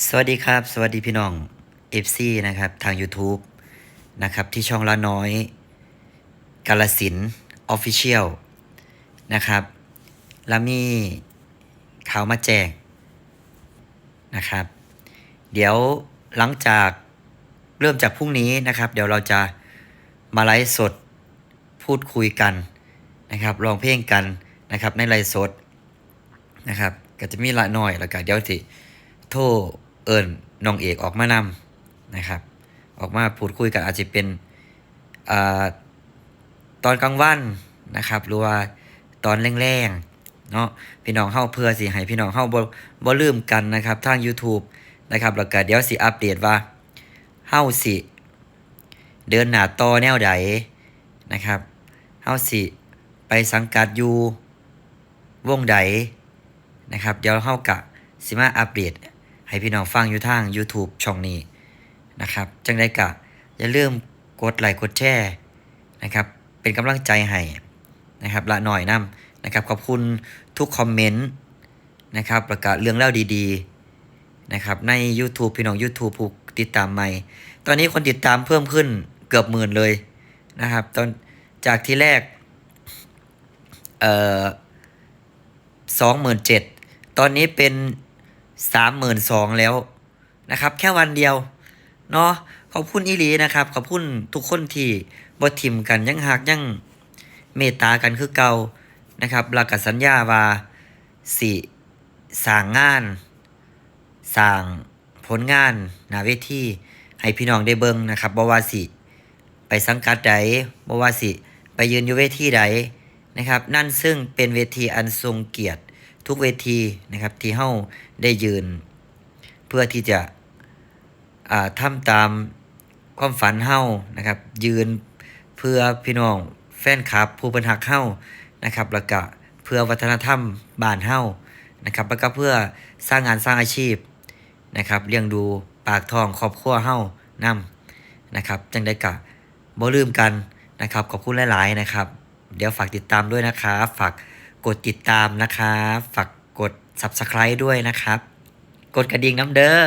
สวัสดีครับ สวัสดีพี่น้อง FC นะครับ ทาง YouTube นะครับ ที่ช่องละน้อย กาลสินออฟฟิเชียลนะครับ แล้วมีข่าวมาแจ้งนะครับ เดี๋ยวหลังจากเริ่มจากพรุ่งนี้นะครับ เดี๋ยวเราจะมาไลฟ์สดพูดคุยกันนะครับร้องเพลงกันนะครับในไลฟ์สดนะครับ ก็จะมีละน่อยแล้วก็เดี๋ยวสิ โทรเอิญน้องเอกออกมานำนะครับ ออกมาพูดคุยกันอาจจะเป็นอตอนกลางวันนะครับ หรือว่าตอนแรงๆเนาะพี่น้องเฮาเพื่อสิให้พี่น้องเฮาบ่บ่ลืมกันนะครับ ทาง YouTube นะครับแล้วก็เดี๋ยวสิอัปเดตว่าเฮาสิ เดินหน้าต่อแนวใดนะครับเฮาสิไปสังกัดอยู่วงใดนะครับ เดี๋ยวเฮากะสิมาอัปเดต ให้พี่น้องฟังอยู่ทาง YouTube ช่องนี้นะครับ จังได้กะอย่าลืมกดไลค์กดแชร์นะครับ เป็นกำลังใจให้นะครับละหน่อยนํนะครับขอบคุณทุกคอมเมนต์นะครับประกาศเรื่องเล่าดีๆนะครับใน YouTube พี่น้อง YouTube ผู้ติดตามใหม่ ตอนนี้คนติดตามเพิ่มขึ้นเกือบหมื่นเลยนะครับตอนจากที่แรกเอ่อสองหมื่นเจ็ดตอนนี้เป็น สามหมื่นสองแล้วนะครับ แค่วันเดียวเนาะขอบคุณอีลีนะครับ ขอบคุณทุกคนที่บ่ทิมกันยังหักยังเมตตากันคือเก่านะครับแล้วก็สัญญาว่าสิสร้างงานสร้างผลงานนาเวทีให้พี่น้องได้เบิ่งนะครับบ่ว่าสิ ไปสังกัดใดบ่ว่าสิ ไปยืนอยู่เวทีใดนะครับ นั่นซึ่งเป็นเวทีอันทรงเกียรติ ทุกเวทีนะครับที่เฮาได้ยืน เพื่อที่จะอ่าทำตามความฝันเฮานะครับ ยืนเพื่อพี่น้องแฟนคลับ ผู้บรรหักเฮานะครับ แล้วก็เพื่อวัฒนธรรมบ้านเฮานะครับแล้วก็เพื่อสร้างงานสร้างอาชีพนะครับเลี้ยงดูปากท้องครอบครัวเฮานำนะครับ จังได้กะบ่ลืมกันนะครับขอบคุณหลาย ๆ นะครับ เดี๋ยวฝากติดตามด้วยนะครับฝาก กดติดตามนะครับ ฝากกด subscribe ด้วยนะครับ กดกระดิ่งน้ำเด้อ